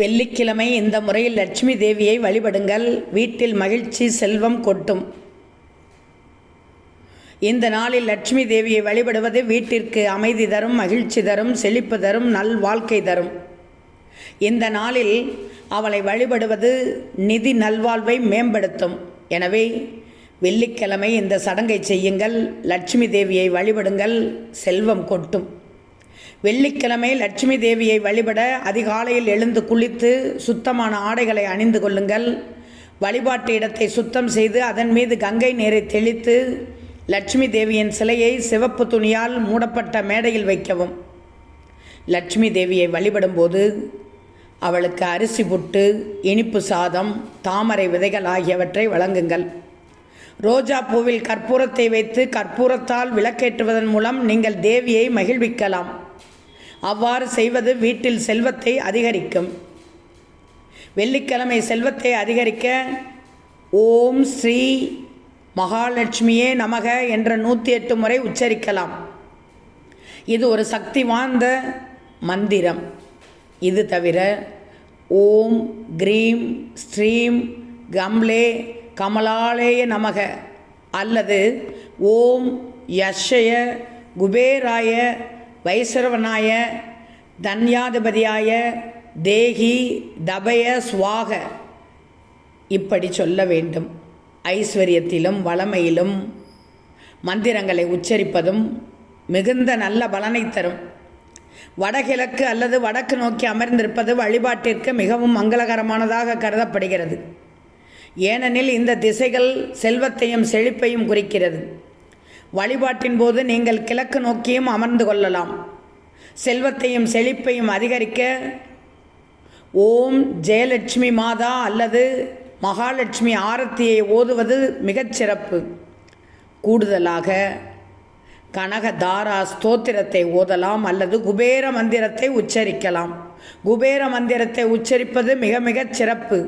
வெள்ளிக்கிழமை இந்த முறையில் லட்சுமி தேவியை வழிபடுங்கள். வீட்டில் மகிழ்ச்சி செல்வம் கொட்டும். இந்த நாளில் லட்சுமி தேவியை வழிபடுவது வீட்டிற்கு அமைதி தரும் மகிழ்ச்சி தரும் செழிப்பு தரும் நல் வாழ்க்கை தரும். இந்த நாளில் அவளை வழிபடுவது நிதி நல்வாழ்வை மேம்படுத்தும். எனவே வெள்ளிக்கிழமை இந்த சடங்கை செய்யுங்கள். லட்சுமி தேவியை வழிபடுங்கள். செல்வம் கொட்டும். வெள்ளிக்கிழமை லட்சுமி தேவியை வழிபட அதிகாலையில் எழுந்து குளித்து சுத்தமான ஆடைகளை அணிந்து கொள்ளுங்கள். வழிபாட்டு இடத்தை சுத்தம் செய்து அதன் மீது கங்கை நீரை தெளித்து லட்சுமி தேவியின் சிலையை சிவப்பு துணியால் மூடப்பட்ட மேடையில் வைக்கவும். லட்சுமி தேவியை வழிபடும்போது அவளுக்கு அரிசி புட்டு இனிப்பு சாதம் தாமரை விதைகள் ஆகியவற்றை வழங்குங்கள். ரோஜா பூவில் கற்பூரத்தை வைத்து கற்பூரத்தால் விளக்கேற்றுவதன் மூலம் நீங்கள் தேவியை மகிழ்விக்கலாம். அவ்வாறு செய்வது வீட்டில் செல்வத்தை அதிகரிக்கும். வெள்ளிக்கிழமை செல்வத்தை அதிகரிக்க ஓம் ஸ்ரீ மகாலட்சுமியே நமக என்ற நூற்றி எட்டு முறை உச்சரிக்கலாம். இது ஒரு சக்தி வாய்ந்த மந்திரம். இது தவிர ஓம் கிரீம் ஸ்ரீம் கம்லே கமலாலேய நமக அல்லது ஓம் யஷய குபேராய வைசரவனாய தன்யாதிபதியாய தேகி தபய சுவாக. இப்படி சொல்ல வேண்டும். ஐஸ்வர்யத்திலும் வளமையிலும் மந்திரங்களை உச்சரிப்பதும் மிகுந்த நல்ல பலனை தரும். வடகிழக்கு அல்லது வடக்கு நோக்கி அமர்ந்திருப்பது வழிபாட்டிற்கு மிகவும் மங்களகரமானதாக கருதப்படுகிறது. ஏனெனில் இந்த திசைகள் செல்வத்தையும் செழிப்பையும் குறிக்கிறது. வழிபாட்டின் போது நீங்கள் கிழக்கு நோக்கியும் அமர்ந்து கொள்ளலாம். செல்வத்தையும் செழிப்பையும் அதிகரிக்க ஓம் ஜெயலட்சுமி மாதா அல்லது மகாலட்சுமி ஆரத்தியை ஓதுவது மிகச் சிறப்பு. கூடுதலாக கனகதாரா ஸ்தோத்திரத்தை ஓதலாம் அல்லது குபேர மந்திரத்தை உச்சரிக்கலாம். குபேர மந்திரத்தை உச்சரிப்பது மிக மிகச் சிறப்பு.